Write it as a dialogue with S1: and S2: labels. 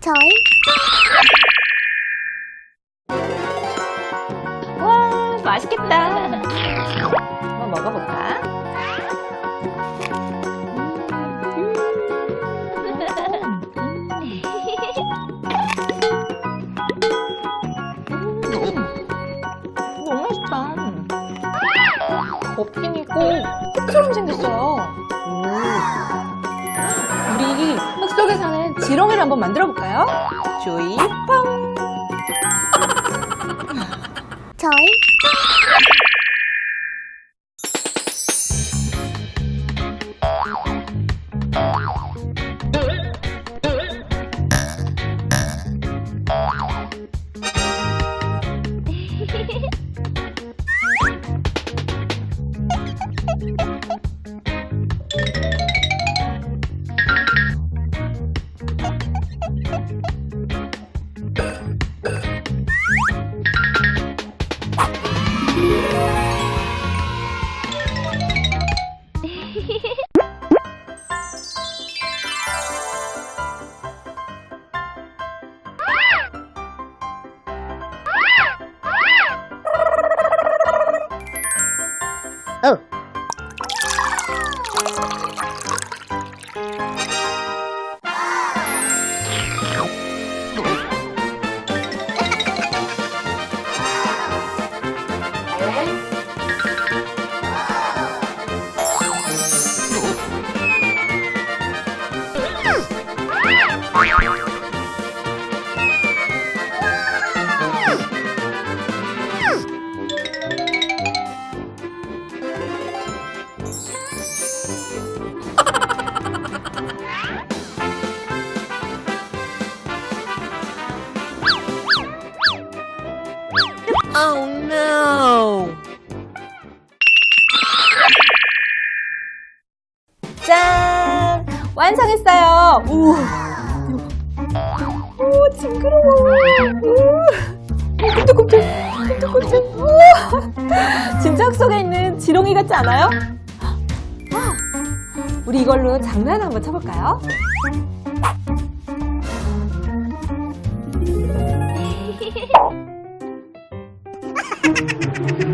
S1: 저희
S2: 와, 맛있겠다. 한번 먹어볼까? 있고 흙처럼 생겼어요. 우리 흙 속에 사는 지렁이를 한번 만들어 볼까요? 조이 펑!
S1: 저희
S3: Oh no!
S2: 짠! 완성했어요. 우. 오, 징그러워. 우. 꿈틀꿈틀, 꿈틀꿈틀. 우와. 흙 속에 있는 지렁이 같지 않아요? 와. 우리 이걸로 장난 한번 쳐볼까요? thank you